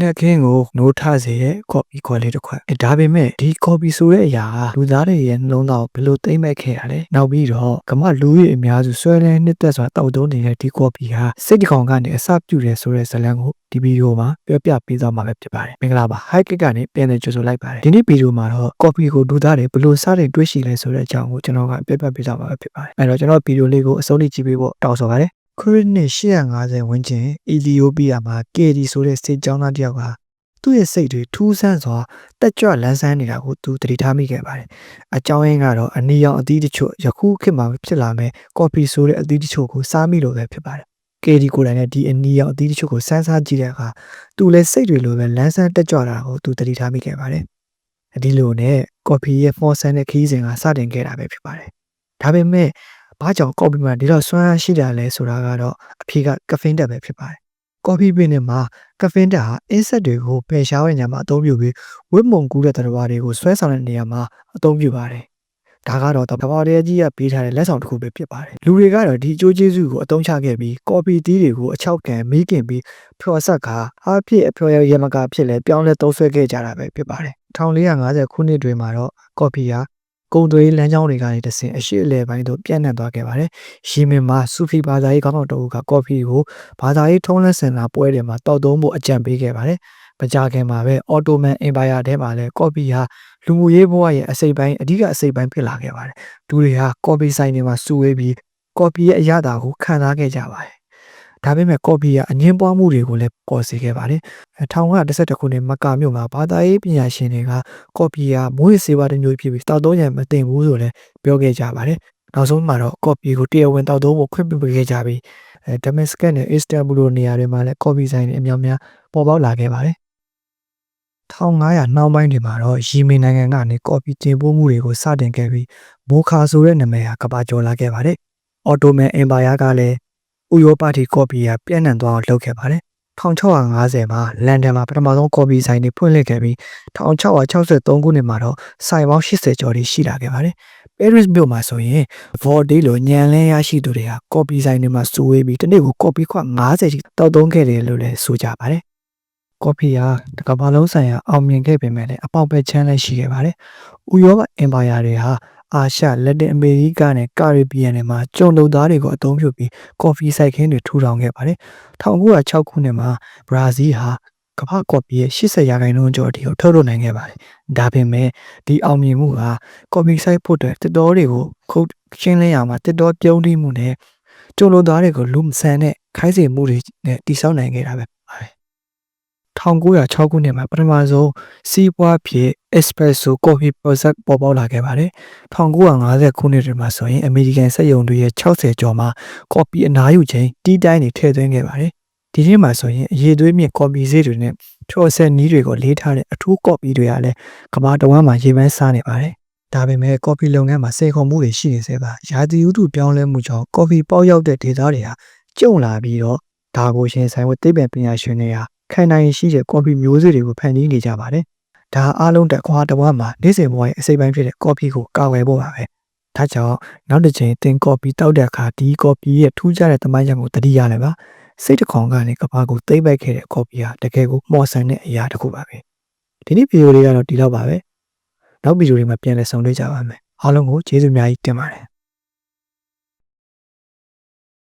နက်ခင်းကိုနိုးထစေတဲ့ကော်ပီခွက်လေးတစ်ခွက်အဲဒါပေမဲ့ဒီကော်ပီဆိုတဲ့အရာကလူသားတွေရဲ့နှလုံးသားကိုဘယ်လိုသိမ့်မဲ့ခဲ့ရလဲနောက်ပြီးတော့ကမလူကြီးအများစုဆွဲလန်းနှစ်သက်စွာတောက်တုံးနေတဲ့ဒီကော်ပီဟာစိတ်တကောင်ကနေအစပြုတယ်ဆိုတဲ့ဇာတ်လမ်းကိုဒီဗီဒီယိုမှာပြောပြပေးသွားမှာပဲဖြစ်ပါတယ်မင်္ဂလာပါ high kick ကနေပြန်လည်ကြိုဆိုလိုက်ပါတယ်ဒီနေ့ဗီဒီယိုမှာတော့ကော်ပီကိုလူသားတွေဘယ်လိုစတင်တွေးရှိလဲဆိုတဲ့အကြောင်းကိုကျွန်တော်ကပြပြပေးသွားမှာပဲဖြစ်ပါတယ်အဲတော့ကျွန်တော်ဗီဒီယိုလေးကိုအဆုံးထိကြည့်ပေးဖို့တောင်းဆိုပါတယ် ခရစ်နှစ်850ဝန်းကျင်အီသီယိုးပီးယားမှာကေဒီဆိုတဲ့စစ်ကြောင်းသားတစ်ယောက်ကသူ့ရဲ့စိတ်တွေထူးဆန်းစွာတက်ကြွလန်းဆန်းနေတာကိုသူသတိထားမိခဲ့ပါတယ်။အကြောင်းရင်းကတော့အနီရောင်အသီးတချို့ယခုခေတ်မှာဖြစ်လာမဲ့ကော်ဖီဆိုတဲ့အသီးတချို့ကိုစားမိလို့ပဲဖြစ်ပါတယ်။ KD ကိုယ်တိုင်လည်းဒီအနီရောင်အသီးတချို့ကိုစမ်းစားကြည့်တဲ့အခါသူလည်းစိတ်တွေလိုပဲလန်းဆန်းတက်ကြွတာကိုသူသတိထားမိခဲ့ပါတယ်။ဒီလိုနဲ့ကော်ဖီရဲ့ဖော်ဆန်တဲ့ခီးစဉ်ကစတင်ခဲ့တာပဲဖြစ်ပါတယ်။ဒါပေမဲ့ ဘာကြောင့်ကော်ဖီမှာဒီတော့စွမ်းအားရှိတာလဲဆိုတာကတော့အဖြေကကဖိန်းတက်ပဲဖြစ်ပါတယ်။ကော်ဖီပင်နဲ့မှာကဖိန်းတက်ဟာအင်းဆက်တွေကိုပယ်ရှားတဲ့ညမှာအသုံးပြုပြီးဝိမုံကူးတဲ့တရဝါတွေကိုဆွဲဆောင်တဲ့နေရာမှာအသုံးပြုပါတယ်။ဒါကတော့တဘာရဲကြီးကပေးထားတဲ့လက်ဆောင်တစ်ခုပဲဖြစ်ပါတယ်။လူတွေကတော့ဒီအကျိုးကျေးဇူးကိုအသုံးချခဲ့ပြီးကော်ဖီတီးတွေကိုအချောက်ကန်မိခင်ပြီးဖျော်ဆက်ကာအားဖြစ်အဖျော်ရမကဖြစ်လဲပြောင်းလဲသုံးဆွဲခဲ့ကြတာပဲဖြစ်ပါတယ်။1450ခုနှစ်တွေမှာတော့ကော်ဖီဟာ ကုံသွေးလမ်းကြောင်းတွေကနေတဆင့်အရှိအလဲပိုင်းသို့ပြန့်နှံ့သွားခဲ့ပါတယ်။ယီမင်မှာဆူဖီဘာသာရေးကောင်းတော်တို့ကကော်ဖီကိုဘာသာရေးထုံးလန်းစင်လာပွဲတွေမှာတောက်သုံးဖို့အကြံပေးခဲ့ပါတယ်။မကြာခင်မှာပဲအော်တိုမန်အင်ပါယာထဲမှာလည်းကော်ဖီဟာလူမှုရေးဘဝရဲ့အစိပ်ပိုင်းအဓိကအစိပ်ပိုင်းဖြစ်လာခဲ့ပါတယ်။သူတွေဟာကော်ဖီဆိုင်တွေမှာစုဝေးပြီးကော်ဖီရဲ့အရသာကိုခံစားခဲ့ကြပါတယ်။ ဒါပေမဲ့ကော်ဖီကအငင်းပွားမှုတွေကိုလည်းပေါ်စေခဲ့ပါတယ်။1912ခုနှစ်မက္ကာမြို့မှာဘာသာရေးပညာရှင်တွေကကော်ဖီကမွေးစေဝါတစ်မျိုးဖြစ်ပြီးတောက်သုံးရန်မတင်ဘူးဆိုလည်းပြောခဲ့ကြပါတယ်။နောက်ဆုံးမှာတော့ကော်ဖီကိုတရားဝင်တောက်သုံးဖို့ခွင့်ပြုပေးခဲ့ကြပြီးအဲဒမက်စကတ်နဲ့အစ္စတန်ဘူလိုနေရာတွေမှာလည်းကော်ဖီဆိုင်တွေအများများပေါ်ပေါက်လာခဲ့ပါတယ်။1500နှောင်းပိုင်းတွေမှာတော့ယီမင်နိုင်ငံကနေကော်ဖီတင်ပို့မှုတွေကိုစတင်ခဲ့ပြီးမိုခါဆိုတဲ့နာမည်ဟာကမ္ဘာကျော်လာခဲ့ပါတယ်။အော်တိုမန်အင်ပါယာကလည်း ဥရောပတီကော်ပီယာပြန့်နှံ့သွားအောင်လုပ်ခဲ့ပါတယ်1650မှာလန်ဒန်မှာပထမဆုံးကော်ပီဆိုင်တွေဖွင့်လှစ်ခဲ့ပြီး1663ခုနှစ်မှာတော့ဆိုင်ပေါင်း80ကျော်ရှိလာခဲ့ပါတယ်။ Paris မြို့မှာဆိုရင် Vorday လိုညံလဲရရှိသူတွေကကော်ပီဆိုင်တွေမှာစုဝေးပြီးတနေ့ကိုကော်ပီခွ90ထိတောက်သုံးခဲ့တယ်လို့လည်းဆိုကြပါတယ်။ကော်ဖီဟာတကမ္ဘာလုံးဆိုင်ရာအောင်မြင်ခဲ့ပေမဲ့လည်းအပေါက်ပဲချမ်းလည်းရှိခဲ့ပါတယ်။ဥရောပအင်ပါယာတွေဟာ အာရှလက်တင်အမေရိကနဲ့ကာရစ်ဘီယံတွေမှာကျုံလုပ်သားတွေကိုအသုံးပြုပြီးကော်ဖီစိုက်ခင်းတွေထူထောင်ခဲ့ပါတယ်။1906ခုနှစ်မှာဘရာဇီးဟာကမ္ဘာကော်ဖီရဲ့80ရာခိုင်နှုန်းကျော်အထိကိုထုတ်လုပ်နိုင်ခဲ့ပါတယ်။ဒါပေမဲ့ဒီအောင်မြင်မှုဟာကော်ဖီစိုက်ဖို့အတွက်တစ်တော်တွေကိုခုတ်ရှင်းလင်းရမှာတစ်တော်ပြုံးတိမှုနဲ့ကျုံလုပ်သားတွေကိုလူမဆန်တဲ့ခိုင်းစေမှုတွေနဲ့တိစောက်နိုင်ခဲ့တာပဲပါတယ် 1906ခုနှစ်မှာပထမဆုံးစီးပွားဖြစ် espresso coffee process ပေါ်ပေါက်လာခဲ့ပါတယ်။1950ခုနှစ်တွေမှာဆိုရင်အမေရိကန်စက်ရုံတွေရဲ့60ကျော်မှာ coffee အနားယူချိန်တီးတိုင်းတွေထည့်သွင်းခဲ့ပါတယ်။ဒီနေ့မှာဆိုရင်အရေးသွေးမြင့် coffee ဈေးတွေနဲ့ဖြော်ဆက်နီးတွေကိုလေးထားတဲ့အထူး coffee တွေကလည်းကမ္ဘာတဝန်းမှာရေပန်းစားနေပါတယ်။ဒါပေမဲ့ coffee လုပ်ငန်းမှာစေခုံမှုတွေရှိနေသေးပါ။ရာသီဥတုပြောင်းလဲမှုကြောင့် coffee ပေါက်ရောက်တဲ့ဒေသတွေဟာကျုံလာပြီးတော့ဒါကိုရှင်ဆိုင်ဝတ်သိပ္ပံပညာရှင်တွေဟာ ခံနိုင်ရှိတဲ့ကော်ဖီမျိုးစေ့တွေကိုဖန်တီးနေကြပါတယ်။ဒါအားလုံးတက်ခွာတဝါမှာနေ့စဉ်ဘဝရဲ့အစိပ်ပိုင်းဖြစ်တဲ့ကော်ဖီကိုကာဝယ်ဖို့ပါပဲ။ဒါကြောင့်နောက်တစ်ချိန်သင်ကော်ဖီတောက်တဲ့အခါဒီကော်ဖီရဲ့ထူးခြားတဲ့တမိုင်းကြောင့်ကိုတတိရလည်းပါ။စိတ်တခေါင်ကနေကဘာကိုသိမ့်ပိုက်ခဲ့တဲ့ကော်ဖီဟာတကယ်ကိုမော်ဆန်တဲ့အရာတစ်ခုပါပဲ။ဒီနေ့ဗီဒီယိုလေးကတော့ဒီလောက်ပါပဲ။နောက်ဗီဒီယိုတွေမှာပြန်လည်ဆုံတွေ့ကြပါမယ်။အားလုံးကိုကျေးဇူးအများကြီးတင်ပါတယ်။